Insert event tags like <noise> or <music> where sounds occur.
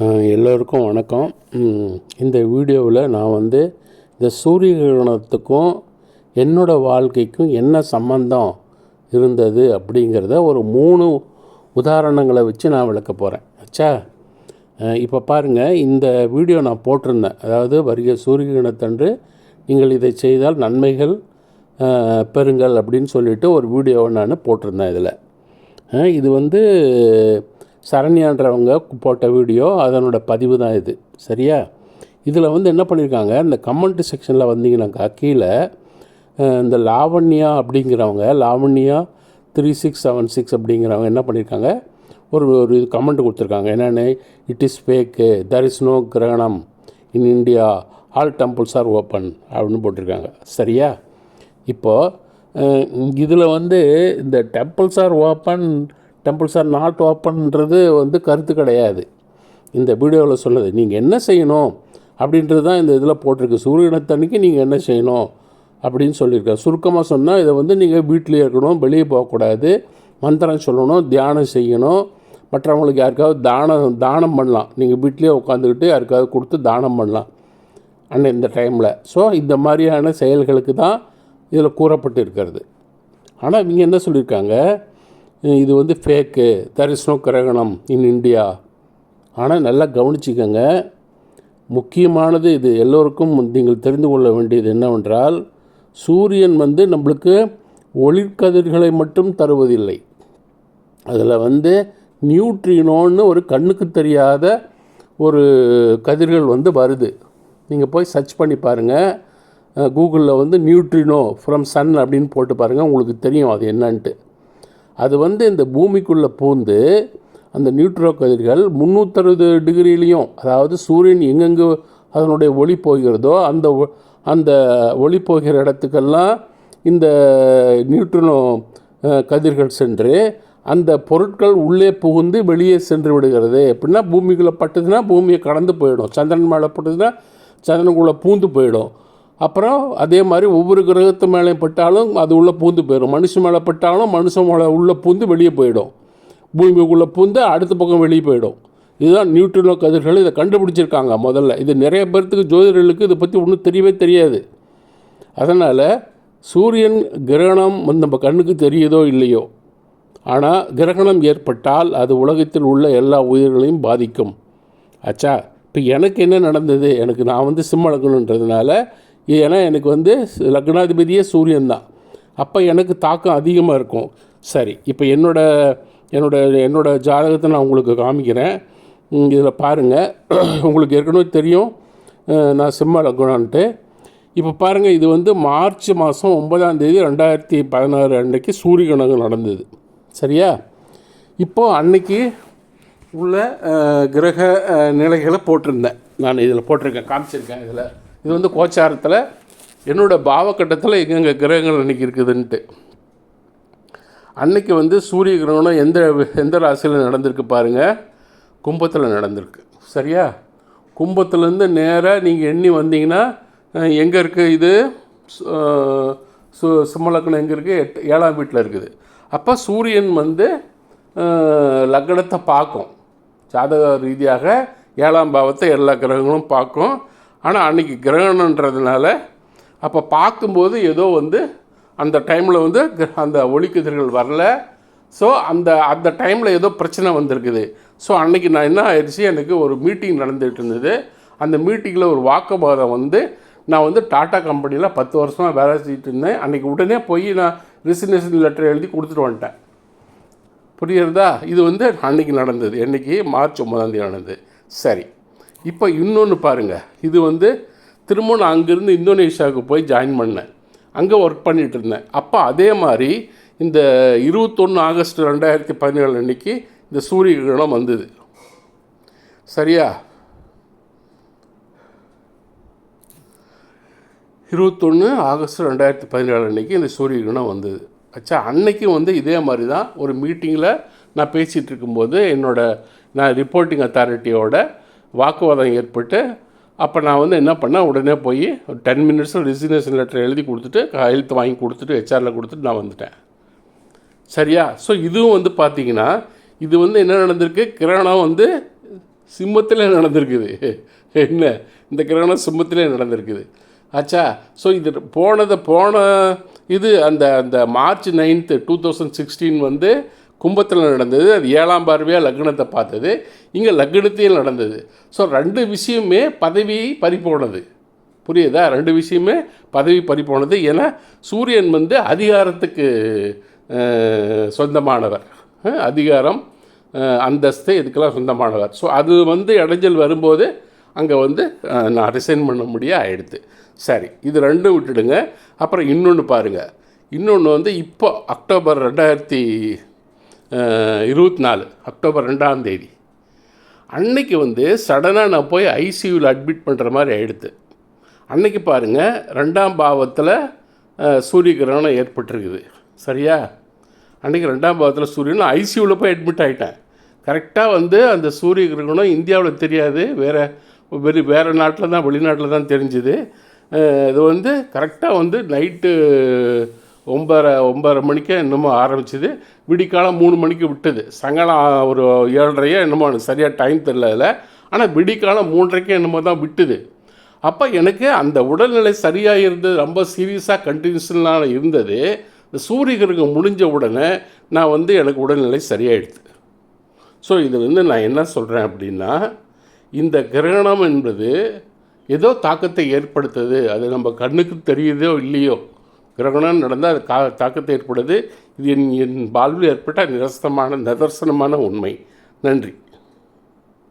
எல்லோருக்கும் வணக்கம். இந்த வீடியோவில் நான் வந்து இந்த சூரிய கிரகணத்துக்கும் என்னோடய வாழ்க்கைக்கும் என்ன சம்பந்தம் இருந்தது அப்படிங்கிறத ஒரு மூணு உதாரணங்களை வச்சு நான் விளக்க போகிறேன். ஆச்சா இப்போ பாருங்கள் இந்த வீடியோ நான் போட்டிருந்தேன். அதாவது வருகிற சூரிய கிரகணத்தன்று நீங்கள் இதை செய்தால் நன்மைகள் பெறுங்கள் அப்படின்னு சொல்லிட்டு ஒரு வீடியோவை நான் போட்டிருந்தேன் இதில். இது வந்து சரண்யான்றவங்க போட்ட வீடியோ அதனோட பதிவு தான் இது. சரியா? இதில் வந்து என்ன பண்ணியிருக்காங்க இந்த கமெண்ட் செக்ஷனில் வந்தீங்கன்னாக்கா கீழே இந்த லாவண்யா அப்படிங்கிறவங்க Lavanya three six seven six அப்படிங்கிறவங்க என்ன பண்ணியிருக்காங்க ஒரு ஒரு இது கமெண்ட் கொடுத்துருக்காங்க. என்னென்னு? It is fake there is no கிரகணம் in India all temples are open அப்படின்னு போட்டிருக்காங்க. சரியா? இப்போது இதில் வந்து இந்த temples are open temples are not ஓப்பன்ன்றது வந்து கருத்து கிடையாது. இந்த வீடியோவில் சொல்லுது நீங்கள் என்ன செய்யணும்? அப்படின்றது தான் இந்த இதில் போட்டிருக்கு. சூரியனத்தன்னைக்கு நீங்கள் என்ன செய்யணும் அப்படின்னு சொல்லியிருக்காரு. சுருக்கமாக சொன்னால் இதை வந்து நீங்கள் வீட்டிலேயே இருக்கணும் வெளியே போகக்கூடாது. மந்திரம் சொல்லணும் தியானம் செய்யணும். மற்றவங்களுக்கு யாருக்காவது தானம் தானம் பண்ணலாம். நீங்கள் வீட்டிலேயே உட்காந்துக்கிட்டு யாருக்காவது கொடுத்து தானம் பண்ணலாம். அண்ணன் இந்த டைமில். ஸோ இந்த மாதிரியான செயல்களுக்கு தான் இதில் கூறப்பட்டு இருக்கிறது ஆனால் இவங்க என்ன சொல்லியிருக்காங்க? இது வந்து ஃபேக்கு தர் இஸ் நோ கிரகணம் இன் இந்தியா ஆனால் நல்லா கவனிச்சுக்கோங்க. முக்கியமானது இது. எல்லோருக்கும் நீங்கள் தெரிந்து கொள்ள வேண்டியது என்னவென்றால் சூரியன் வந்து நம்மளுக்கு ஒளிர்கதிர்களை மட்டும் தருவதில்லை. அதில் வந்து நியூட்ரினோன்னு ஒரு கண்ணுக்கு தெரியாத ஒரு கதிர்கள் வந்து வருது. நீங்கள் போய் சர்ச் பண்ணி பாருங்கள் கூகுளில் வந்து நியூட்ரினோ ஃப்ரம் சன் அப்படின்னு போட்டு பாருங்கள் உங்களுக்கு தெரியும் அது என்னன்ட்டு. அது வந்து இந்த பூமிக்குள்ளே பூந்து அந்த நியூட்ரோ கதிர்கள் முந்நூற்றறுபது டிகிரிலையும் அதாவது சூரியன் எங்கெங்கே அதனுடைய ஒளி போகிறதோ அந்த ஒ- அந்த ஒளி போகிற இடத்துக்கெல்லாம் இந்த நியூட்ரினோ கதிர்கள் சென்று அந்த பொருட்கள் உள்ளே புகுந்து வெளியே சென்று விடுகிறது. எப்படின்னா பூமிக்குள்ளே பட்டுதுன்னா பூமியை கடந்து போயிடும். சந்திரன் மேலே பட்டுதுன்னா சந்திரனுக்குள்ளே பூந்து போயிடும். அப்புறம் அதே மாதிரி ஒவ்வொரு கிரகத்து மேலே பட்டாலும் அது உள்ளே பூந்து போயிடும். மனுஷன் மேலே பட்டாலும் மனுஷன் மேலே உள்ளே பூந்து வெளியே போயிடும். பூமிக்குள்ளே பூந்து அடுத்த பக்கம் வெளியே போயிடும். இதுதான் நியூட்ரினோ கதிர்கள் இதை கண்டுபிடிச்சிருக்காங்க முதல்ல. இது நிறைய பேர்த்துக்கு ஜோதிடர்களுக்கு இதை பற்றி ஒன்றும் தெரியவே தெரியாது. அதனால் சூரியன் கிரகணம் வந்து நம்ம கண்ணுக்கு தெரியுதோ இல்லையோ ஆனால் கிரகணம் ஏற்பட்டால் அது உலகத்தில் உள்ள எல்லா உயிர்களையும் பாதிக்கும். ஆச்சா இப்போ எனக்கு என்ன நடந்தது? எனக்கு நான் வந்து சிம்மளக்கணுன்றதுனால ஏன்னா எனக்கு வந்து லக்னாதிபதியே சூரியன் தான். அப்போ எனக்கு தாக்கம் அதிகமாக இருக்கும். சரி இப்போ என்னோட என்னோட என்னோடய ஜாதகத்தை நான் உங்களுக்கு காமிக்கிறேன். இதில் பாருங்கள் உங்களுக்கு ஏற்கனவே தெரியும். நான் சிம்ம லக்னான்ட்டு. இப்போ பாருங்கள் இது வந்து மார்ச் மாதம் ஒன்பதாம் தேதி ரெண்டாயிரத்தி பதினாறு அன்னைக்கு சூரிய கிரகணம் நடந்தது. சரியா? இப்போது அன்னைக்கு உள்ள கிரக நிலைகளை போட்டிருந்தேன். நான் இதில் போட்டிருக்கேன் காமிச்சிருக்கேன் இதில். இது வந்து கோச்சாரத்தில் என்னோட பாவக்கட்டத்தில் எங்கெங்கே கிரகங்கள் அன்றைக்கி இருக்குதுன்ட்டு. அன்னைக்கு வந்து சூரிய கிரகணம் எந்த எந்த ராசியில் நடந்திருக்கு பாருங்கள் கும்பத்தில் நடந்திருக்கு. சரியா? கும்பத்துலேருந்து நேராக நீங்கள் எண்ணி வந்தீங்கன்னா எங்கே இருக்குது இது? சு- சு சிம்மலக்கணம் எங்கே இருக்குது எட்டு ஏழாம் வீட்டில் இருக்குது. அப்போ சூரியன் வந்து லக்னத்தை பார்க்கும். ஜாதக ரீதியாக ஏழாம் பாவத்தை எல்லா கிரகங்களும் பார்க்கும். ஆனால் அன்றைக்கி கிரகணன்றதுனால அப்போ பார்க்கும்போது ஏதோ வந்து அந்த டைமில் வந்து கிர- அந்த ஒளிக்கதிர்கள் வரல. ஸோ அந்த அந்த டைமில் ஏதோ பிரச்சனை வந்திருக்குது. ஸோ அன்னைக்கு நான் என்ன ஆயிடுச்சு? எனக்கு ஒரு மீட்டிங் நடந்துகிட்டு இருந்தது. அந்த மீட்டிங்கில் ஒரு வாக்குவாதம் வந்து நான் வந்து டாட்டா கம்பெனியில் பத்து வருஷமாக வேலை செஞ்சுட்டு இருந்தேன். அன்றைக்கி உடனே போய் நான் ரிசிக்னேஷன் லெட்டர் எழுதி கொடுத்துட்டு வந்துட்டேன். புரியுறதா இது வந்து அன்றைக்கி நடந்தது. என்றைக்கு மார்ச் ஒன்பதாம் தேதி நடந்தது. சரி. இப்போ இன்னொன்று பாருங்கள் இது வந்து திரும்ப நான் அங்கேருந்து இந்தோனேஷியாவுக்கு போய் ஜாயின் பண்ணேன். அங்கே ஒர்க் பண்ணிகிட்டு இருந்தேன். அப்போ அதே மாதிரி இந்த இருபத்தொன்று ஆகஸ்ட் ரெண்டாயிரத்தி பதினேழு அன்னைக்கு இந்த சூரிய கிரகணம் வந்தது. சரியா? இருபத்தொன்று ஆகஸ்ட் ரெண்டாயிரத்தி பதினேழு அன்னைக்கு இந்த சூரிய கிரகணம் வந்தது. ஆச்சா அன்னைக்கு வந்து இதே மாதிரி தான் ஒரு மீட்டிங்கில் நான் பேசிகிட்டு இருக்கும்போது என்னோட நான் ரிப்போர்ட்டிங் அத்தாரிட்டியோட வாக்குவாதம் ஏற்பட்டு அப்போ நான் வந்து என்ன பண்ணேன்? உடனே போய் ஒரு டென் மினிட்ஸில் ரிசிக்னேஷன் லெட்டர் எழுதி கொடுத்துட்டு கையெழுத்து வாங்கி கொடுத்துட்டு ஹெச்ஆரில் கொடுத்துட்டு நான் வந்துட்டேன். சரியா? ஸோ இதுவும் வந்து பார்த்தீங்கன்னா இது வந்து என்ன நடந்திருக்கு? கிரகணம் வந்து சிம்மத்தில் நடந்திருக்குது. <laughs> என்ன? இந்த கிரகணம் சிம்மத்திலே நடந்திருக்குது. ஆச்சா? ஸோ இது போனதை போன இது அந்த அந்த March ninth two thousand sixteen வந்து கும்பத்தில் நடந்தது அது ஏழாம் பார்வையாக லக்னத்தை பார்த்தது இங்கே லக்னத்தையும் நடந்தது. ஸோ ரெண்டு விஷயமே பதவி பறிப்போனது புரியுதா? ரெண்டு விஷயமே பதவி பறிப்போனது ஏன்னா சூரியன் வந்து அதிகாரத்துக்கு சொந்தமானவர். அதிகாரம் அந்தஸ்து இதுக்கெல்லாம் சொந்தமானவர். ஸோ அது வந்து இடைஞ்சல் வரும்போது அங்கே வந்து நான் ரிசைன் பண்ண முடிய ஆயிடுது. சரி இது ரெண்டும் விட்டுடுங்க. அப்புறம் இன்னொன்று பாருங்கள் இன்னொன்று வந்து இப்போ அக்டோபர் ரெண்டாயிரத்தி இருபத்தி நாலு அக்டோபர் ரெண்டாம் தேதி. அன்னைக்கு வந்து சடனாக நான் போய் ஐசியூவில் அட்மிட் பண்ணுற மாதிரி ஆயிடுது அன்னைக்கு பாருங்கள் ரெண்டாம் பாவத்தில் சூரிய கிரகணம் ஏற்பட்டிருக்குது. சரியா? அன்றைக்கி ரெண்டாம் பாவத்தில் சூரியன் ஐசியூவில் போய் அட்மிட் ஆகிட்டேன் கரெக்டாக வந்து அந்த சூரிய கிரகணம் இந்தியாவில் தெரியாது. வேறு வெளி வேறு நாட்டில் தான் வெளிநாட்டில் தான் தெரிஞ்சுது இது வந்து கரெக்டாக வந்து நைட்டு ஒம்பரை ஒம்பரை மணிக்கே என்னமோ ஆரம்பிச்சது. விடிக்காலம் மூணு மணிக்கு விட்டது. சாயங்காலம் ஒரு ஏழரையோ என்னமோ எனக்கு சரியாக டைம் தெரில அதில். ஆனால் விடிக்காலம் மூன்றரைக்கே என்னமோ தான் விட்டுது. அப்போ எனக்கு அந்த உடல்நிலை சரியாக இருந்தது ரொம்ப சீரியஸாக கண்டினியூஷனாக இருந்தது. இந்த சூரிய கிரகம் முடிஞ்ச உடனே நான் வந்து எனக்கு உடல்நிலை சரியாயிடுது. ஸோ இது வந்து நான் என்ன சொல்கிறேன் அப்படின்னா இந்த கிரகணம் என்பது ஏதோ தாக்கத்தை ஏற்படுத்துது. அது நம்ம கண்ணுக்கு தெரியுதோ இல்லையோ. கிரகணம் நடந்தால் அது கா தாக்கத்தை ஏற்படுது. இது என் என் வாழ்வில் ஏற்பட்ட நிரசனமான நிதர்சனமான உண்மை. நன்றி.